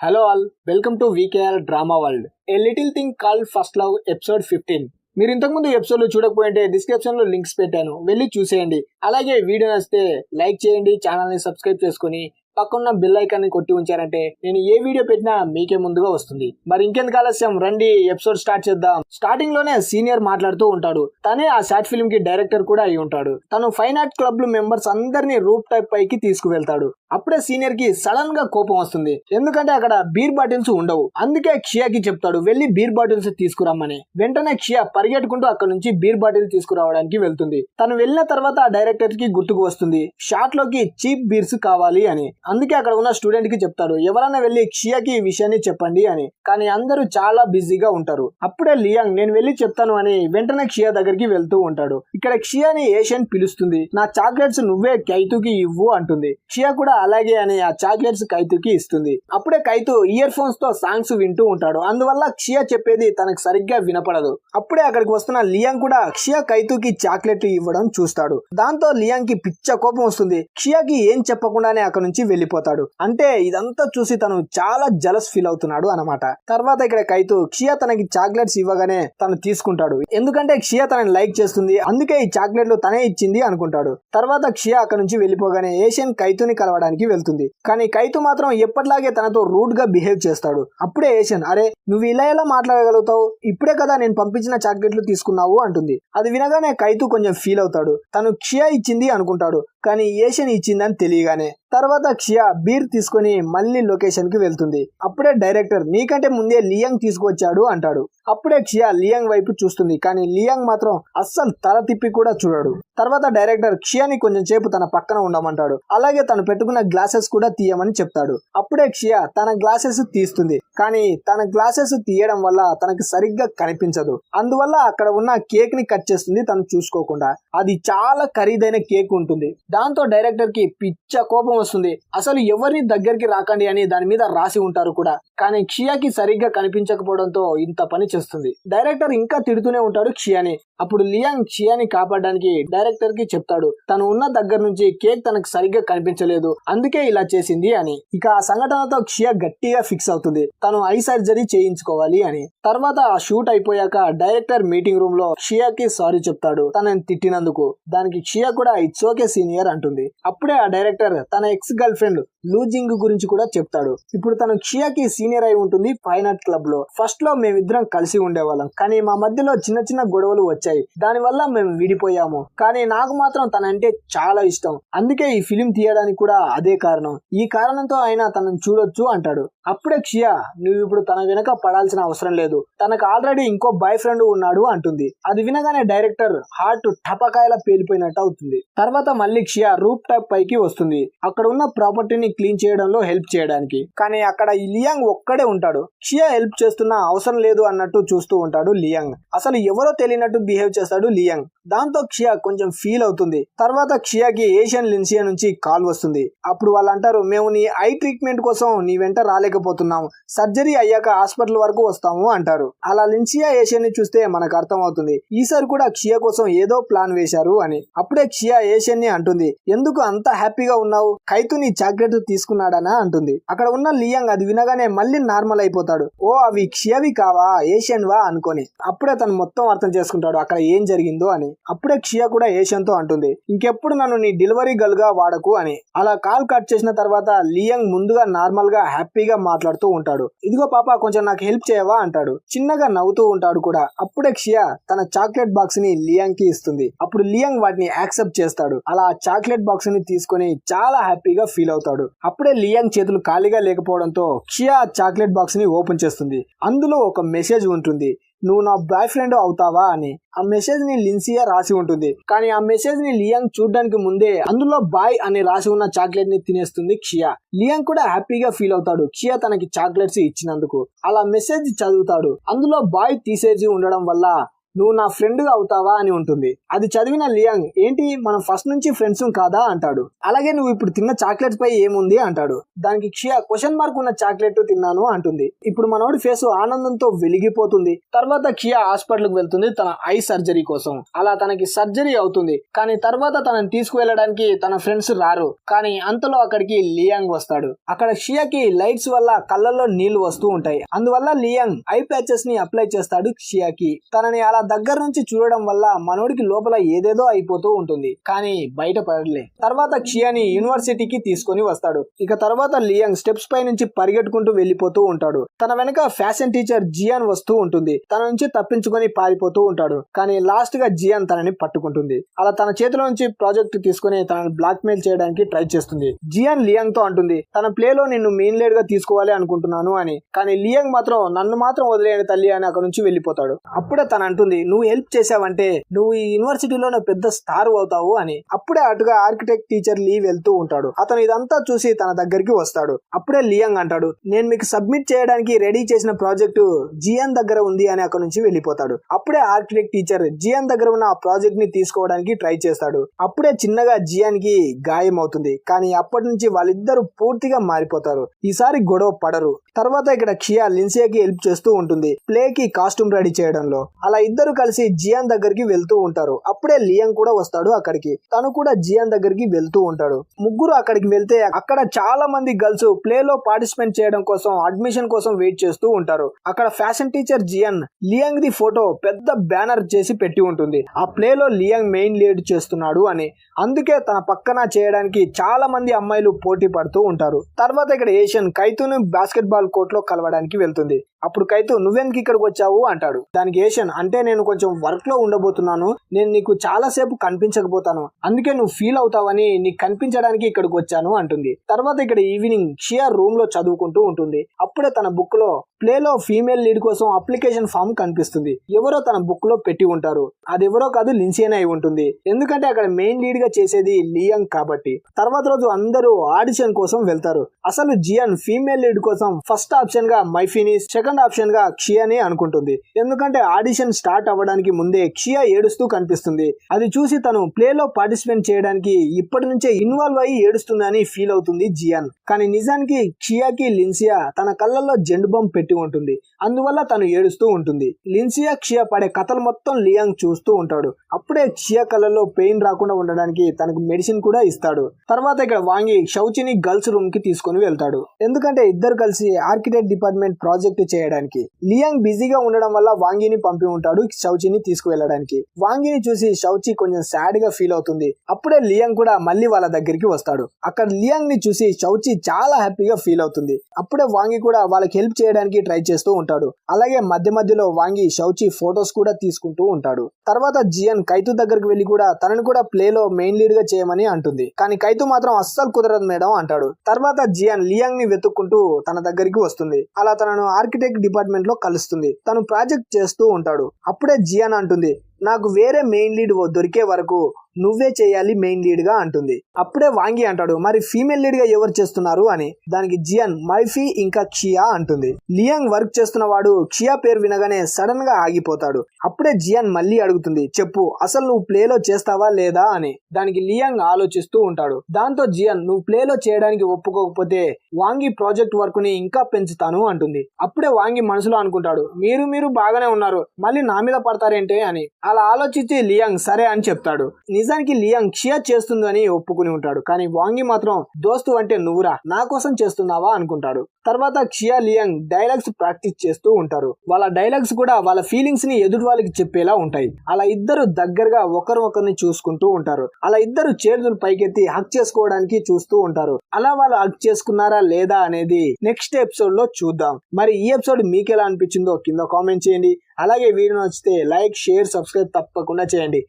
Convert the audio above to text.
Hello all welcome to VKR drama world a little thing call first love episode fifteen మీరు ఇంతకుముందు ఎపిసోడ్లు చూడకపోయింటే డిస్క్రిప్షన్లో links పెట్టాను వెళ్ళి చూసేయండి. అలాగే వీడియో నచ్చితే లైక్ చేయండి ఛానల్ని సబ్స్క్రైబ్ చేసుకుని పక్కన్న బిల్ ఐకాన్ని కొట్టి ఉంచారంటే నేను ఏ వీడియో పెట్టినా మీకే ముందుగా వస్తుంది. మరి ఇంకెందుకు ఆలస్యం రండి ఎపిసోడ్ స్టార్ట్ చేద్దాం. స్టార్టింగ్లోనే సీనియర్ మాట్లాడుతూ ఉంటాడు. తనే ఆ షార్ట్ ఫిల్మ్కి డైరెక్టర్ కూడా అయి ఉంటాడు. తను ఫైన్ ఆర్ట్ క్లబ్ మెంబర్స్ అందరినీ రూప్ టైప్ పైకి తీసుకువెళ్తాడు. అప్పుడే సీనియర్కి సడన్గా కోపం వస్తుంది. ఎందుకంటే అక్కడ బీర్ బాటిల్స్ ఉండవు. అందుకే క్షియాకి చెప్తాడు వెళ్ళి బీర్ బాటిల్స్ తీసుకురమ్మని. వెంటనే క్షియా పరిగెట్టుకుంటూ అక్కడ నుంచి బీర్ బాటిల్ తీసుకురావడానికి వెళ్తుంది. తను వెళ్ళిన తర్వాత ఆ డైరెక్టర్కి గుర్తుకు వస్తుంది షాట్లోకి చీప్ బీర్స్ కావాలి అని. అందుకే అక్కడ ఉన్న స్టూడెంట్కి చెప్తాడు ఎవరైనా వెళ్ళి క్షియాకి ఈ విషయాన్ని చెప్పండి అని. కానీ అందరూ చాలా బిజీగా ఉంటారు. అప్పుడే లియాంగ్ నేను వెళ్ళి చెప్తాను అని వెంటనే క్షియా దగ్గరికి వెళ్తూ ఉంటాడు. ఇక్కడ క్షియాని ఏషియన్ పిలుస్తుంది నా చాక్లెట్స్ నువ్వే కైతుకి ఇవ్వు అంటుంది. క్షియా కూడా అలాగే అని ఆ చాక్లెట్స్ కైతుకి ఇస్తుంది. అప్పుడే కైతు ఇయర్ ఫోన్స్తో సాంగ్స్ వింటూ ఉంటాడు. అందువల్ల క్షియా చెప్పేది తనకు సరిగ్గా వినపడదు. అప్పుడే అక్కడికి వస్తున్న లియాంగ్ కూడా క్షియా కైతుకి చాక్లెట్ ఇవ్వడం చూస్తాడు. దాంతో లియాంగ్కి పిచ్చ కోపం వస్తుంది. క్షియాకి ఏం చెప్పకుండానే అక్కడ నుంచి వెళ్ళిపోతాడు. అంటే ఇదంతా చూసి తను చాలా జలస్ ఫీల్ అవుతున్నాడు అనమాట తర్వాత ఇక్కడ కైతు క్షియా తనకి చాక్లెట్స్ ఇవ్వగానే తను తీసుకుంటాడు. ఎందుకంటే క్షియా తనని లైక్ చేస్తుంది. అందుకే ఈ చాక్లెట్లు తనే ఇచ్చింది అనుకుంటాడు. తర్వాత క్షియా అక్కడ నుంచి వెళ్ళిపోగానే ఏషియన్ కైతుని కలవడానికి వెళ్తుంది. కానీ కైతు మాత్రం ఎప్పటిలాగే తనతో రూడ్గా బిహేవ్ చేస్తాడు. అప్పుడే ఏషియన్ అరే నువ్వు ఇలా ఎలా మాట్లాడగలుగుతావు? ఇప్పుడే కదా నేను పంపించిన చాక్లెట్లు తీసుకున్నావు అంటుంది. అది వినగానే కైతు కొంచెం ఫీల్ అవుతాడు. తను క్షియా ఇచ్చింది అనుకుంటాడు. కానీ ఏషియన్ ఇచ్చిందని తెలియగానే తర్వాత క్షియా బీర్ తీసుకుని మళ్ళీ లొకేషన్కి వెళ్తుంది. అప్పుడే డైరెక్టర్ నీకంటే ముందే లియాంగ్ తీసుకొచ్చాడు అంటాడు. అప్పుడే క్షియా లియాంగ్ వైపు చూస్తుంది. కానీ లియాంగ్ మాత్రం అస్సలు తల తిప్పి కూడా చూడడు. తర్వాత డైరెక్టర్ క్షియాని కొంచెం సేపు తన పక్కన ఉండమంటాడు. అలాగే తను పెట్టుకున్న గ్లాసెస్ కూడా తీయమని చెప్తాడు. అప్పుడే క్షియా తన గ్లాసెస్ తీస్తుంది. కానీ తన గ్లాసెస్ తీయడం వల్ల తనకి సరిగ్గా కనిపించదు. అందువల్ల అక్కడ ఉన్న కేక్ని కట్ చేస్తుంది తను చూసుకోకుండా. అది చాలా ఖరీదైన కేక్ ఉంటుంది. దాంతో డైరెక్టర్కి పిచ్చ కోపం వస్తుంది. అసలు ఎవరిని దగ్గరికి రాకండి అని దాని మీద రాసి ఉంటారు కూడా. కానీ క్షియాకి సరిగ్గా కనిపించకపోవడంతో ఇంత పని చేస్తుంది. డైరెక్టర్ ఇంకా తిడుతూనే ఉంటాడు క్షియాని. అప్పుడు లియాంగ్ క్షియాని కాపాడడానికి డైరెక్టర్కి చెప్తాడు తను ఉన్న దగ్గర నుంచి కేక్ తనకు సరిగ్గా కనిపించలేదు. అందుకే ఇలా చేసింది అని. ఇక ఆ సంఘటనతో క్షియా గట్టిగా ఫిక్స్ అవుతుంది. తను ఐ సర్జరీ చేయించుకోవాలి అని. తర్వాత ఆ షూట్ అయిపోయాక డైరెక్టర్ మీటింగ్ రూమ్లో షియాకి సారీ చెప్తాడు. తనని తిట్టినందుకు. దానికి షియా కూడా ఇట్స్ ఓకే సీనియర్ అంటుంది. అప్పుడే ఆ డైరెక్టర్ తన ఎక్స్ గర్ల్ ఫ్రెండ్ లూజింగ్ గురించి కూడా చెప్తాడు. ఇప్పుడు తను క్షియాకి సీనియర్ అయి ఉంటుంది ఫైన్ ఆర్ట్ క్లబ్లో. ఫస్ట్లో మేమిద్దరం కలిసి ఉండేవాళ్ళం. కానీ మా మధ్యలో చిన్న చిన్న గొడవలు వచ్చాయి. దాని వల్ల మేము విడిపోయాము. కానీ నాకు మాత్రం తనంటే చాలా ఇష్టం. అందుకే ఈ ఫిలిం తీయడానికి కూడా అదే కారణం. ఈ కారణంతో ఆయన తనను చూడొచ్చు అంటాడు. అప్పుడే క్షియా నువ్వు ఇప్పుడు తన వెనక పడాల్సిన అవసరం లేదు. తనకు ఆల్రెడీ ఇంకో బాయ్ ఫ్రెండ్ ఉన్నాడు అంటుంది. అది వినగానే డైరెక్టర్ హార్ట్ టపకాయల పేలిపోయినట్టు అవుతుంది. తర్వాత మళ్ళీ క్షియా రూప్ టాప్ పైకి వస్తుంది. అక్కడ ఉన్న ప్రాపర్టీని క్లీన్ చేయడంలో హెల్ప్ చేయడానికి. కానీ అక్కడ లియాంగ్ ఒక్కడే ఉంటాడు. క్షియా హెల్ప్ చేస్తున్న అవసరం లేదు అన్నట్టు చూస్తూ ఉంటాడు లియాంగ్. అసలు ఎవరో తెలియనట్టు బిహేవ్ చేస్తాడు లియాంగ్. దాంతో క్షియా కొంచెం ఫీల్ అవుతుంది. తర్వాత క్షియాకి ఏషియన్ లిన్సియా నుంచి కాల్ వస్తుంది. అప్పుడు వాళ్ళు అంటారు మేము నీ ఐ ట్రీట్మెంట్ కోసం నీ వెంట రాలేకపోతున్నాం. సర్జరీ అయ్యాక హాస్పిటల్ వరకు వస్తాము అంటారు. అలా లిన్సియా ఏషియన్ని చూస్తే మనకు అర్థం అవుతుంది ఈసారి కూడా క్షియా కోసం ఏదో ప్లాన్ వేశారు అని. అప్పుడే క్షియా ఏషియన్ని అంటుంది ఎందుకు అంత హ్యాపీగా ఉన్నావు? ఖైతు నీ చాక్లెట్ తీసుకున్నాడనా అంటుంది. అక్కడ ఉన్న లియాంగ్ అది వినగానే మళ్ళీ నార్మల్ అయిపోతాడు. ఓ అవి క్షియవి కావా? ఏషియన్ వా? అనుకొని. అప్పుడే తను మొత్తం అర్థం చేసుకుంటాడు అక్కడ ఏం జరిగిందో అని. అప్పుడే క్షియ కూడా ఏషియన్తో అంటుంది. ఇంకెప్పుడు నన్ను నీ డెలివరీ గర్ల్గా వాడకు అని. అలా కాల్ కట్ చేసిన తర్వాత లియాంగ్ ముందుగా నార్మల్గా హ్యాపీగా మాట్లాడుతూ ఉంటాడు. ఇదిగో పాప కొంచెం నాకు హెల్ప్ చేయవా అంటాడు. చిన్నగా నవ్వుతూ ఉంటాడు కూడా. అప్పుడే క్షియా తన చాక్లెట్ బాక్స్ని లియాంగ్కి ఇస్తుంది. అప్పుడు లియాంగ్ వాటిని యాక్సెప్ట్ చేస్తాడు. అలా చాక్లెట్ బాక్స్ని తీసుకొని చాలా హ్యాపీగా ఫీల్ అవుతాడు. అప్పుడే లియాంగ్ చేతులు ఖాళీగా లేకపోవడంతో క్షియా చాక్లెట్ బాక్స్ని ఓపెన్ చేస్తుంది. అందులో ఒక మెసేజ్ ఉంటుంది. నువ్వు నా బాయ్ ఫ్రెండ్ అవుతావా? అని. ఆ మెసేజ్ని లిన్సియా రాసి ఉంటుంది. కానీ ఆ మెసేజ్ని లియాంగ్ చూడడానికి ముందే అందులో బాయ్ అని రాసి ఉన్న చాక్లెట్ని తినేస్తుంది క్షియా లియాంగ్ కూడా హ్యాపీగా ఫీల్ అవుతాడు. క్షియా తనకి చాక్లెట్స్ ఇచ్చినందుకు. అలా మెసేజ్ చదువుతాడు. అందులో బాయ్ తీసేసి ఉండడం వల్ల నువ్వు నా ఫ్రెండ్ అవుతావా అని ఉంటుంది. అది చదివిన లియాంగ్ ఏంటి మనం ఫస్ట్ నుంచి ఫ్రెండ్స్ కాదా? అంటాడు. అలాగే నువ్వు ఇప్పుడు తిన్న చాక్లెట్ పై ఏముంది? అంటాడు. దానికి క్షియా క్వశ్చన్ మార్క్ ఉన్న చాక్లెట్ తిన్నాను అంటుంది. ఇప్పుడు మనోడి ఫేస్ ఆనందంతో వెలిగిపోతుంది. తర్వాత క్షియా హాస్పిటల్కి వెళ్తుంది తన ఐ సర్జరీ కోసం. అలా తనకి సర్జరీ అవుతుంది. కానీ తర్వాత తనని తీసుకువెళ్ళడానికి తన ఫ్రెండ్స్ రారు. కానీ అంతలో అక్కడికి లియాంగ్ వస్తాడు. అక్కడ షియాకి లైట్స్ వల్ల కళ్ళల్లో నీళ్ళు వస్తూ ఉంటాయి. అందువల్ల లియాంగ్ ఐ ప్యాచెస్ని అప్లై చేస్తాడు షియాకి తనని అలా దగ్గర నుంచి చూడడం వల్ల మనోడికి లోపల ఏదేదో అయిపోతూ ఉంటుంది. కానీ బయట పడలే. తర్వాత క్షియాని యూనివర్సిటీకి తీసుకొని వస్తాడు. ఇక తర్వాత లియాంగ్ స్టెప్స్ పై నుంచి పరిగెట్టుకుంటూ వెళ్ళిపోతూ ఉంటాడు. తన వెనక ఫ్యాషన్ టీచర్ జియాన్ వస్తూ ఉంటుంది. తన నుంచి తప్పించుకొని పారిపోతూ ఉంటాడు. కానీ లాస్ట్గా జియాన్ తనని పట్టుకుంటుంది. అలా తన చేతిలో నుంచి ప్రాజెక్ట్ తీసుకుని తనని బ్లాక్ మెయిల్ చేయడానికి ట్రై చేస్తుంది. జియాన్ లియాంగ్తో అంటుంది తన ప్లే లో నిన్ను మెయిన్ లీడ్గా తీసుకోవాలి అనుకుంటున్నాను అని. కానీ లియాంగ్ మాత్రం నన్ను మాత్రం వదిలేని తల్లి అని అక్కడ నుంచి వెళ్ళిపోతాడు. అప్పుడే తను అంటుంది నువ్వు హెల్ప్ చేసావంటే నువ్వు ఈ యూనివర్సిటీలోనే పెద్ద స్టార్ అవుతావు అని. అప్పుడే అటుగా ఆర్కిటెక్ట్ టీచర్ లీ వెళ్తూ ఉంటాడు. అతను ఇదంతా చూసి తన దగ్గరికి వస్తాడు. అప్పుడే లియాంగ్ అంటాడు నేను మీకు సబ్మిట్ చేయడానికి రెడీ చేసిన ప్రాజెక్టు జియాన్ దగ్గర ఉంది అని అక్కడ నుంచి వెళ్ళిపోతాడు. అప్పుడే ఆర్కిటెక్ట్ టీచర్ జియాన్ దగ్గర ఉన్న ఆ ప్రాజెక్ట్ని తీసుకోవడానికి ట్రై చేస్తాడు. అప్పుడే చిన్నగా జియాన్కి గాయం అవుతుంది కానీ అప్పటి నుంచి వాళ్ళిద్దరూ పూర్తిగా మారిపోతారు. ఈసారి గొడవ పడరు. తర్వాత ఇక్కడ క్షియా లిన్సియాకి హెల్ప్ చేస్తూ ఉంటుంది. ప్లే కి కాస్ట్యూమ్ రెడీ చేయడంలో. అలా ఇద్దరు కలిసి జియాన్ దగ్గరికి వెళ్తూ ఉంటారు. అప్పుడే లియాంగ్ కూడా వస్తాడు అక్కడికి. తను కూడా జియాన్ దగ్గరికి వెళ్తూ ఉంటాడు. ముగ్గురు అక్కడికి వెళ్తే అక్కడ చాలా మంది గర్ల్స్ ప్లే లో పార్టిసిపేట్ చేయడం కోసం అడ్మిషన్ కోసం వెయిట్ చేస్తూ ఉంటారు. అక్కడ fashion teacher Jian Liang the photo పెద్ద బ్యానర్ చేసి పెట్టి ఉంటుంది. ఆ ప్లే లో లియాంగ్ మెయిన్ లీడ్ చేస్తున్నాడు అని. అందుకే తన పక్కన చేయడానికి చాలా మంది అమ్మాయిలు పోటీ పడుతూ ఉంటారు. తర్వాత ఇక్కడ ఏషియన్ కైతును బాస్కెట్ బాల్ కోర్ట్లో కలవడానికి వెళ్తుంది. అప్పుడు కైతు నువ్వెందుకు ఇక్కడికి వచ్చావు? అంటాడు. దానికి ఏషన్ అంటే నేను కొంచెం వర్క్లో ఉండబోతున్నాను. నేను నీకు చాలా సేపు కనిపించకపోతాను. అందుకే నువ్వు ఫీల్ అవుతావని నీకు కనిపించడానికి ఇక్కడికి వచ్చాను అంటుంది. తర్వాత ఇక్కడ ఈవినింగ్ షియా రూమ్లో చదువుకుంటూ ఉంటుంది. అప్పుడే తన బుక్లో ప్లే లో ఫీమేల్ లీడ్ కోసం అప్లికేషన్ ఫామ్ కనిపిస్తుంది. ఎవరో తన బుక్లో పెట్టి ఉంటారు. అది ఎవరో కాదు లిన్సియన్ అయి ఉంటుంది. ఎందుకంటే అక్కడ మెయిన్ లీడ్గా చేసేది లియంగ్ కాబట్టి. తర్వాత రోజు అందరూ ఆడిషన్ కోసం వెళ్తారు. అసలు జియాన్ ఫీమేల్ లీడ్ కోసం ఫస్ట్ ఆప్షన్గా మైఫినిస్ సెకండ్ ఆప్షన్గా క్షియాని అనుకుంటుంది. ఎందుకంటే ఆడిషన్ స్టార్ట్ అవ్వడానికి ముందే క్షియా ఏడుస్తూ కనిపిస్తుంది. అది చూసి తను ప్లే లో పార్టిసిపేట్ చేయడానికి ఇప్పటి నుంచే ఇన్వాల్వ్ అయ్యి ఏడుస్తుందని ఫీల్ అవుతుంది జియాన్. కానీ నిజానికి క్షియాకి లిన్సియా తన కళ్ళల్లో జెండు బొమ్మ పెట్టి ఉంటుంది. అందువల్ల తను ఏడుస్తూ ఉంటుంది. లిన్సియా క్షియా పడే కథలు మొత్తం లియాంగ్ చూస్తూ ఉంటాడు. అప్పుడే క్షియా కళ్ళల్లో పెయిన్ రాకుండా ఉండడానికి తనకు మెడిసిన్ కూడా ఇస్తాడు. తర్వాత ఇక్కడ వాంగి షౌచిని గర్ల్స్ రూమ్కి తీసుకొని వెళ్తాడు. ఎందుకంటే ఇద్దరు కలిసి ఆర్కిటెక్ట్ డిపార్ట్మెంట్ ప్రాజెక్ట్ చేయడానికి. లియాంగ్ బిజీగా ఉండడం వల్ల వాంగిని పంపి ఉంటాడు షౌచిని తీసుకువెళ్ళడానికి. వాంగిని చూసి షౌచి కొంచెం సాడ్గా ఫీల్ అవుతుంది. అప్పుడే లియాంగ్ కూడా మళ్ళీ వాళ్ళ దగ్గరికి వస్తాడు. అక్కడ లియాంగ్ని చూసి షౌచి చాలా హ్యాపీగా ఫీల్ అవుతుంది. అప్పుడే వాంగి కూడా వాళ్ళకి హెల్ప్ చేయడానికి ట్రై చేస్తూ ఉంటాడు. అలాగే మధ్య మధ్యలో వాంగి షౌచి ఫొటోస్ కూడా తీసుకుంటూ ఉంటాడు. తర్వాత జియన్ కైతు దగ్గరికి వెళ్ళి కూడా తనను కూడా ప్లే లో మెయిన్ లీడ్గా చేయమని అంటుంది. కానీ కైతు మాత్రం అస్సలు కుదరదు మేడం అంటాడు. తర్వాత జియాన్ లియాంగ్ని వెతుక్కుంటూ తన దగ్గరికి వస్తుంది. అలా తనను ఆర్కిటెక్ట్ డిపార్ట్మెంట్లో కలుస్తుంది. తను ప్రాజెక్ట్ చేస్తూ ఉంటాడు. అప్పుడే జియాన్ అంటుంది నాకు వేరే మెయిన్ లీడ్ దొరికే వరకు నువ్వే చేయాలి మెయిన్ లీడ్గా అంటుంది. అప్పుడే వాంగి అంటాడు మరి ఫీమేల్ లీడ్గా ఎవరు చేస్తున్నారు? అని. దానికి జియాన్ మైఫీ ఇంకా క్షియా అంటుంది. లియాంగ్ వర్క్ చేస్తున్న వాడు క్షియా పేరు వినగానే సడన్గా ఆగిపోతాడు. అప్పుడే జియాన్ మళ్ళీ అడుగుతుంది చెప్పు అసలు నువ్వు ప్లేలో చేస్తావా లేదా? అని. దానికి లియాంగ్ ఆలోచిస్తూ ఉంటాడు. దాంతో జియాన్ నువ్వు ప్లేలో చేయడానికి ఒప్పుకోకపోతే వాంగి ప్రాజెక్ట్ వర్క్ని ఇంకా పెంచుతాను అంటుంది. అప్పుడే వాంగి మనసులో అనుకుంటాడు మీరు మీరు బాగానే ఉన్నారు మళ్ళీ నా మీద పడతారేంటే? అని. అలా ఆలోచించి లియాంగ్ సరే అని చెప్తాడు. నిజానికి లియాంగ్ క్షియా చేస్తుందని ఒప్పుకుని ఉంటాడు. కానీ వాంగి మాత్రం దోస్తు అంటే నువ్వురా నా కోసం చేస్తున్నావా? అనుకుంటాడు. తర్వాత క్షియా లియాంగ్ డైలాగ్స్ ప్రాక్టీస్ చేస్తూ ఉంటారు. వాళ్ళ డైలాగ్స్ కూడా వాళ్ళ ఫీలింగ్స్ని ఎదుటి వాళ్ళకి చెప్పేలా ఉంటాయి. అలా ఇద్దరు దగ్గరగా ఒకరు ఒకరిని చూసుకుంటూ ఉంటారు. అలా ఇద్దరు చేతులు పైకెత్తి హక్ చేసుకోవడానికి చూస్తూ ఉంటారు. అలా వాళ్ళు హక్ చేసుకున్నారా లేదా అనేది నెక్స్ట్ ఎపిసోడ్లో చూద్దాం. మరి ఈ ఎపిసోడ్ మీకు ఎలా అనిపించిందో కింద కామెంట్ చేయండి. అలాగే వీడియో నచ్చితే లైక్ షేర్ సబ్స్క్రైబ్ తప్పకుండా చేయండి.